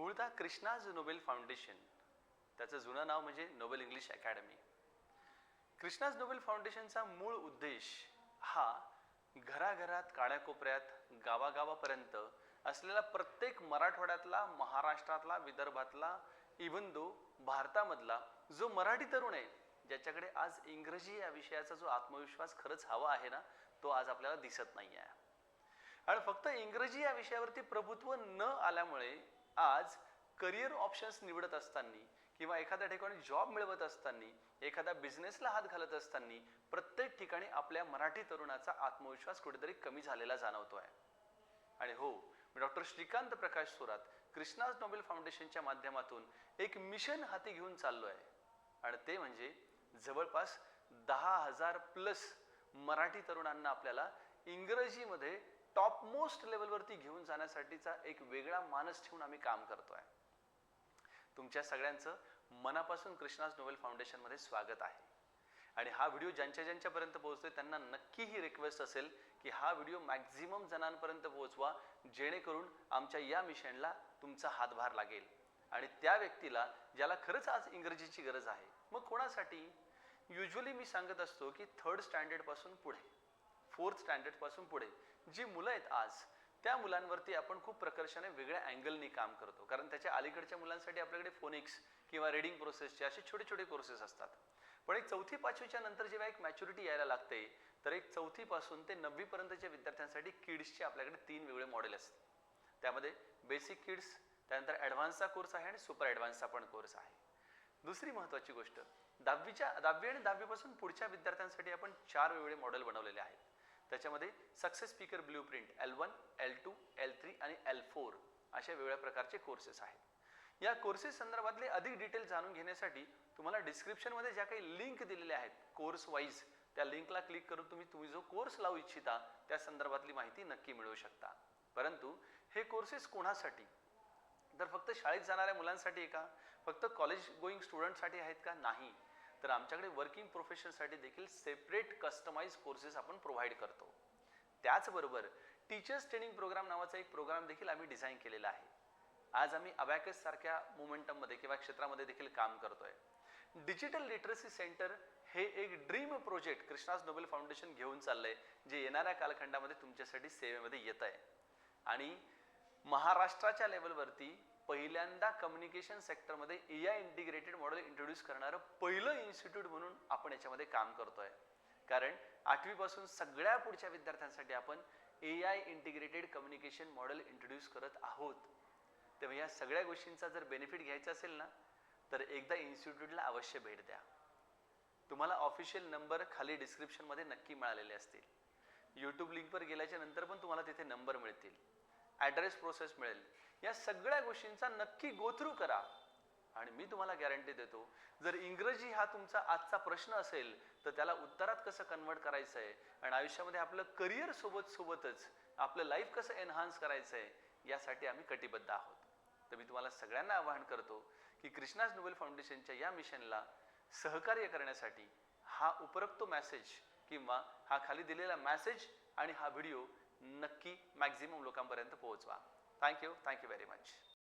मूळतः Krishna's Nobel foundation त्याचं जुनं नाव म्हणजे Nobel English academy. Krishna's Nobel फाउंडेशनचा मूळ उद्देश हा घराघरात काळ्याकोपऱ्यात गावागावापर्यंत असलेला प्रत्येक मराठवाड्यातला महाराष्ट्रातला विदर्भातला इव्हन दो भारतामधला जो मराठी तरुण आहे ज्याच्याकडे आज इंग्रजी या विषयाचा जो आत्मविश्वास खरंच हवा आहे ना तो आज आपल्याला दिसत नाही आहे आणि फक्त इंग्रजी या विषयावरती प्रभुत्व न आल्यामुळे आज करिअर ऑप्शन्स निवडत असताना किंवा एखाद्या ठिकाणी जॉब मिळवत असताना एखाद्या बिझनेसला हात घालत असताना प्रत्येक ठिकाणी आपल्या मराठी तरुणाचा आत्मविश्वास कुठेतरी कमी झालेला जाणवतो आहे आणि हो मी डॉक्टर श्रीकांत प्रकाश सोरात कृष्णाज नोबेल फाउंडेशनच्या माध्यमातून एक मिशन हाती घेऊन चाललो आहे आणि ते म्हणजे जवळपास दहा हजार प्लस मराठी तरुणांना आपल्याला इंग्रजीमध्ये टॉप मोस्ट लेवलवरती घेऊन जाण्यासाठीचा एक वेगळा मानस ठेवून आम्ही काम करतोय. तुमच्या सगळ्यांचं मनापासून कृष्णाज नोबेल फाउंडेशनमध्ये स्वागत आहे. आणि हा व्हिडिओ ज्यांच्या ज्यांच्यापर्यंत पोहोचतोय त्यांना नक्की ही रिक्वेस्ट असेल की हा व्हिडिओ मॅक्झिमम जणांपर्यंत पोहोचवा जेणेकरून आमच्या या मिशनला तुमचा हातभार लागेल. आणि त्या व्यक्तीला ज्याला खरंच आज इंग्रजीची गरज आहे मग कोणासाठी? युजली मी सांगत असतो की थर्ड स्टँडर्डपासून पुढे. फोर्थ स्टँडर्डपासून पुढे. जी मुलं आहेत आज त्या मुलांवरती आपण खूप प्रकर्षाने वेगळ्या अँगलनी काम करतो. कारण त्याच्या अलीकडच्या मुलांसाठी आपल्याकडे फोनिक्स किंवा रीडिंग प्रोसेसचे असे छोटे छोटे कोर्सेस असतात. पण एक चौथी पाचवीच्या नंतर जेव्हा एक मॅच्युरिटी यायला लागते तर एक चौथीपासून ते नववीपर्यंतच्या विद्यार्थ्यांसाठी किड्सचे आपल्याकडे तीन वेगळे मॉडेल असतात. त्यामध्ये बेसिक किड्स त्यानंतर ॲडव्हान्सचा कोर्स आहे आणि सुपर ॲडव्हान्सचा पण कोर्स आहे. दुसरी महत्त्वाची गोष्ट दहावीच्या दहावी आणि दहावीपासून पुढच्या विद्यार्थ्यांसाठी आपण चार वेगळे मॉडेल बनवलेले आहेत. त्याच्यामध्ये success speaker blueprint L one L two L three आणि एल फोर अशा वेगळ्या प्रकारचे कोर्सेस आहेत. या कोर्सेस संदर्भातले अधिक डिटेल जाणून घेण्यासाठी तुम्हाला डिस्क्रिप्शनमध्ये ज्या काही लिंक दिलेल्या आहेत कोर्स वाईज त्या लिंकला क्लिक करून तुम्ही तुम्ही जो कोर्स लावू इच्छिता त्या संदर्भातली माहिती नक्की मिळवू शकता. परंतु हे कोर्सेस कोणासाठी? तर फक्त शाळेत जाणाऱ्या मुलांसाठी आहे का? फक्त कॉलेज गोईंग स्टुडंटसाठी आहेत का? नाही. तर आमच्याकडे वर्किंग प्रोफेशनसाठी देखील सेपरेट कस्टमाइज कोर्सेस आपण प्रोव्हाइड करतो. त्याचबरोबर टीचर्स ट्रेनिंग प्रोग्राम नावाचा एक प्रोग्राम देखील आम्ही डिझाईन केलेला आहे. आज आम्ही अबॅकस सारख्या किंवा क्षेत्रामध्ये देखील काम करतोय. डिजिटल लिटरसी सेंटर हे एक dream project Krishna's Nobel foundation घेऊन चाललंय जे येणाऱ्या कालखंडामध्ये तुमच्यासाठी सेवेमध्ये येत आहे आणि महाराष्ट्राच्या लेवलवरती पहिल्यांदा कम्युनिकेशन सेक्टरमध्ये A I integrated model introduce करणारं पहिलं इन्स्टिट्यूट म्हणून आपण याच्यामध्ये काम करतोय. कारण आठवीपासून सगळ्या पुढच्या विद्यार्थ्यांसाठी आपण A I integrated communication model introduce करत आहोत. तेव्हा या सगळ्या गोष्टींचा जर बेनिफिट घ्यायचा असेल ना तर एकदा इन्स्टिट्यूटला अवश्य भेट द्या. तुम्हाला ऑफिशियल नंबर खाली डिस्क्रिप्शनमध्ये नक्की मिळालेले असतील. यूट्यूब लिंकवर गेल्याच्यानंतर पण तुम्हाला तिथे नंबर मिळतील. ॲड्रेस प्रोसेस मिळेल. या सगळ्या गोष्टींचा नक्की गोथ्रू करा. आणि मी तुम्हाला गॅरंटी देतो जर इंग्रजी हा तुमचा आजचा प्रश्न असेल तर त्याला उत्तरात कसं कन्वर्ट करायचं आहे आणि आयुष्यामध्ये आपलं करिअर सोबत सोबतच आपलं लाईफ कसं एन्हान्स करायचं आहे यासाठी आम्ही कटिबद्ध आहोत. तर मी तुम्हाला सगळ्यांना आवाहन करतो की कृष्णाज नोबेल फाउंडेशनच्या या मिशनला सहकार्य करण्यासाठी हा उपरोक्त मॅसेज किंवा हा खाली दिलेला मॅसेज आणि हा व्हिडिओ नक्की मॅक्झिमम लोकांपर्यंत पोहोचवा. Thank you thank you very much